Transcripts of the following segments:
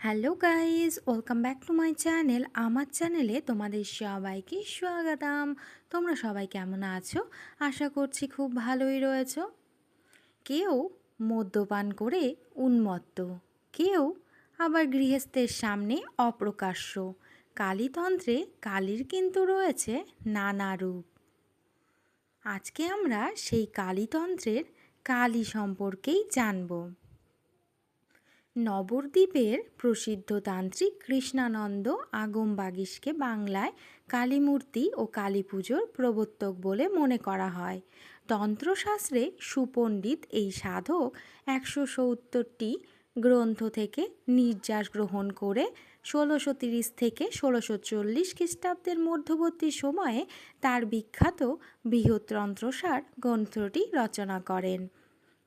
Hello guys welcome back to my channel আমার চ্যানেলে তোমাদের সবাইকে স্বাগতম। তোমরা সবাই কেমন আছো? আশা করছি খুব ভালোই রয়েছো। কেউ মদ্যপান করে উন্মত্ত, কেউ আবার গৃহস্থের সামনে অপ্রকাশ্য। কালীতন্ত্রে কালীর কিন্তু রয়েছে নানা রূপ। আজকে আমরা সেই কালীতন্ত্রের কালী সম্পর্কেই জানব। নবদ্বীপের প্রসিদ্ধ তান্ত্রিক কৃষ্ণানন্দ আগম বাগিসকে বাংলায় কালীমূর্তি ও কালী পুজোর প্রবর্তক বলে মনে করা হয়। তন্ত্রশাস্ত্রে সুপণ্ডিত এই সাধক একশো সত্তরটি গ্রন্থ থেকে নির্যাস গ্রহণ করে ষোলোশো তিরিশ থেকে ষোলোশো চল্লিশ খ্রিস্টাব্দের মধ্যবর্তী সময়ে তার বিখ্যাত বৃহত্তন্ত্রসার গ্রন্থটি রচনা করেন।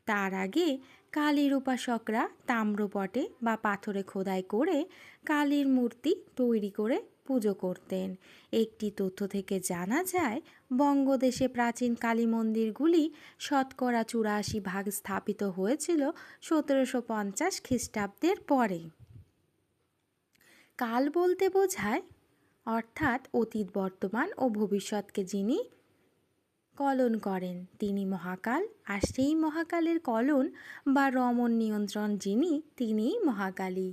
তার আগে কালীর উপাসকরা তাম্রপটে বা পাথরে খোদাই করে কালীর মূর্তি তৈরি করে পুজো করতেন। একটি তথ্য থেকে জানা যায়, বঙ্গদেশে প্রাচীন কালী মন্দিরগুলি শতকরা চুরাশি ভাগ স্থাপিত হয়েছিল সতেরোশো পঞ্চাশ খ্রিস্টাব্দের পরে। কাল বলতে বোঝায়, অর্থাৎ অতীত, বর্তমান ও ভবিষ্যৎকে যিনি কলন করেন। তিনি মহাকাল আর সেই মহাকালের কলন বা রমন নিয়ন্ত্রণ যিনি তিনিই মহাকালী।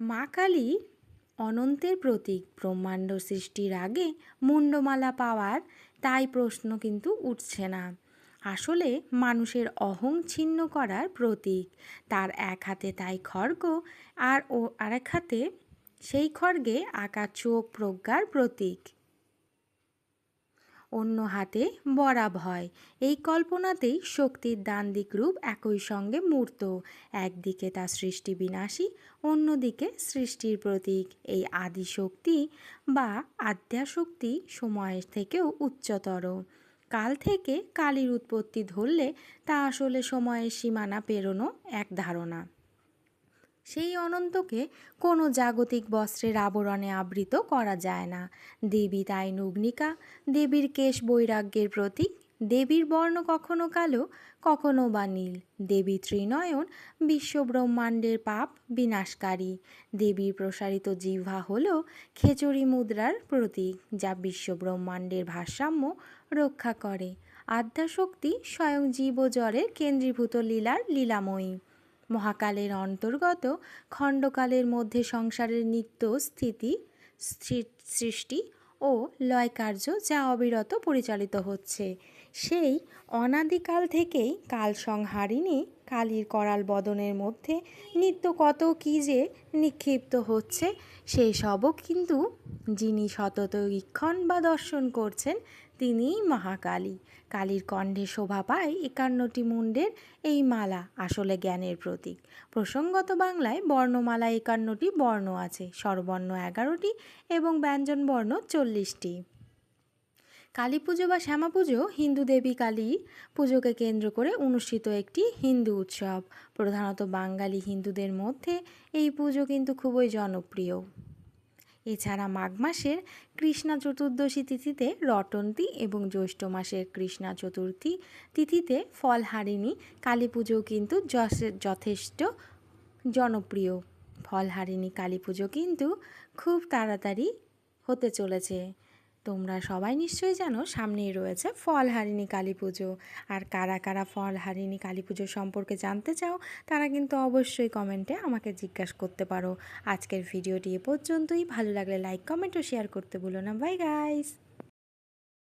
মা কালী অনন্তের প্রতীক। ব্রহ্মাণ্ড সৃষ্টির আগে মুন্ডমালা পাওয়ার তাই প্রশ্ন কিন্তু উঠছে না। আসলে মানুষের অহং ছিন্ন করার প্রতীক। তার এক হাতে তাই খড়গ আর ও আরেক হাতে সেই খড়গে আঁকা চোখ প্রজ্ঞার প্রতীক। অন্য হাতে বরাব হয়। এই কল্পনাতেই শক্তির দিক রূপ একই সঙ্গে মূর্ত। একদিকে তা সৃষ্টি বিনাশী, অন্যদিকে সৃষ্টির প্রতীক। এই আদি শক্তি বা আদ্যাশক্তি সময়ের থেকেও উচ্চতর। কাল থেকে কালীর উৎপত্তি ধরলে তা আসলে সময়ের সীমানা পেরোনো এক ধারণা। সেই অনন্তকে কোনো জাগতিক বস্ত্রের আবরণে আবৃত করা যায় না। দেবী তাই নগ্নিকা, দেবীর কেশ বৈরাগ্যের প্রতীক, দেবীর বর্ণ কখনো কালো, কখনো বা নীল। দেবী ত্রিনয়ন, বিশ্বব্রহ্মাণ্ডের পাপ বিনাশকারী। দেবীর প্রসারিত জিহ্বা হল খেচড়ি মুদ্রার প্রতীক, যা বিশ্বব্রহ্মাণ্ডের ভারসাম্য রক্ষা করে। আদ্যাশক্তি স্বয়ং জীবজরের কেন্দ্রীভূত লীলার লীলাময়ী। মহাকালের অন্তর্গত খণ্ডকালের মধ্যে সংসারের নিত্য স্থিতি সৃষ্টি ও লয় কার্য যা অবিরত পরিচালিত হচ্ছে। সেই অনাদিকাল থেকেই কাল সংহারিণী কালীর করাল বদনের মধ্যে নিত্য কত কী যে নিক্ষিপ্ত হচ্ছে, সেই সবও কিন্তু যিনি সতত ঈক্ষণ বা দর্শন করছেন তিনিই মহাকালী। কালীর কণ্ঠে শোভা পায় একান্নটি মুন্ডের এই মালা, আসলে জ্ঞানের প্রতীক। প্রসঙ্গত বাংলায় বর্ণমালা একান্নটি বর্ণ আছে, স্বরবর্ণ এগারোটি এবং ব্যঞ্জন বর্ণ চল্লিশটি। কালী পুজো বা শ্যামা পুজো, হিন্দু দেবী কালী পুজোকে কেন্দ্র করে অনুষ্ঠিত একটি হিন্দু উৎসব। প্রধানত বাঙালি হিন্দুদের মধ্যে এই পুজো কিন্তু খুবই জনপ্রিয়। এছাড়া মাঘ মাসের কৃষ্ণা চতুর্দশী তিথিতে রটন্তী এবং জ্যৈষ্ঠ মাসের কৃষ্ণা চতুর্থী তিথিতে ফলহারিণী কালী পুজো কিন্তু যথেষ্ট জনপ্রিয়। ফলহারিণী কালী পুজো কিন্তু খুব তাড়াতাড়ি হতে চলেছে। তোমরা সবাই নিশ্চয়ই জানো সামনেই রয়েছে ফলহারিণী কালী পুজো। আর কারা কারা ফলহারিণী কালী পুজো সম্পর্কে জানতে চাও, তারা কিন্তু অবশ্যই কমেন্টে আমাকে জিজ্ঞাসা করতে পারো। আজকের ভিডিওটি এ পর্যন্তই। ভালো লাগলে লাইক, কমেন্ট ও শেয়ার করতে ভুলো না। Bye guys!